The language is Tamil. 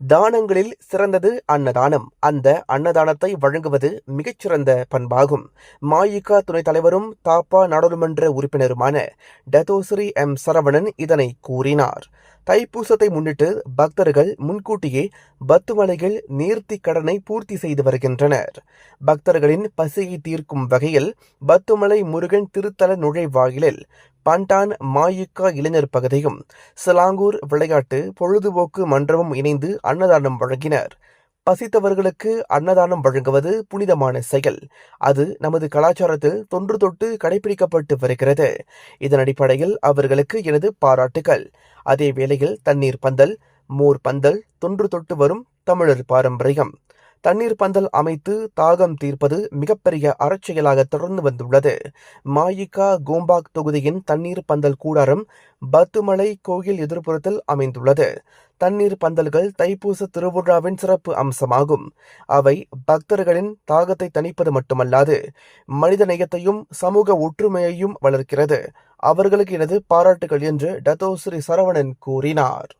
தானங்களில் சிறந்தது அன்னதானம். அந்த அன்னதானத்தை வழங்குவது மிகச்சிறந்த பண்பாகும். மாயிகா துணைத் தலைவரும் தாப்பா நாடாளுமன்ற உறுப்பினருமான டத்தோஸ்ரீ எம் சரவணன் இதனை கூறினார். தைப்பூசத்தை முன்னிட்டு பக்தர்கள் முன்கூட்டியே பத்துமலைகள் நேர்த்தி கடனை பூர்த்தி செய்து வருகின்றனர். பக்தர்களின் பசியை தீர்க்கும் வகையில் பத்துமலை முருகன் திருத்தல நுழைவாயிலில் பண்டான் மாயுக்கா இளைஞர் பகுதியும் சிலாங்கூர் விளையாட்டு பொழுதுபோக்கு மன்றமும் இணைந்து அன்னதானம் வழங்கினர். பசித்தவர்களுக்கு அன்னதானம் வழங்குவது புனிதமான செயல். அது நமது கலாச்சாரத்தில் தொன்று தொட்டு கடைபிடிக்கப்பட்டு வருகிறது. இதன் அடிப்படையில் அவர்களுக்கு எனது பாராட்டுகள். அதே வேளையில் தண்ணீர் பந்தல் மோர் பந்தல் தொன்று தொட்டு வரும் தமிழர் பாரம்பரியம். தண்ணீர் பந்தல் அமைத்து தாகம் தீர்ப்பது மிகப்பெரிய அறச்செயலாக தொடர்ந்து வந்துள்ளது. மாயிகா கோம்பாக் தொகுதியின் தண்ணீர் பந்தல் கூடாரம் பத்துமலை கோயில் எதிர்ப்புறத்தில் அமைந்துள்ளது. தண்ணீர் பந்தல்கள் தைப்பூச திருவிழாவின் சிறப்பு அம்சமாகும். அவை பக்தர்களின் தாகத்தை தணிப்பது மட்டுமல்லாது மனித நேயத்தையும் சமூக ஒற்றுமையையும் வளர்க்கிறது. அவர்களுக்கு எனது பாராட்டுகள் என்று டத்தோஸ்ரீ சரவணன் கூறினார்.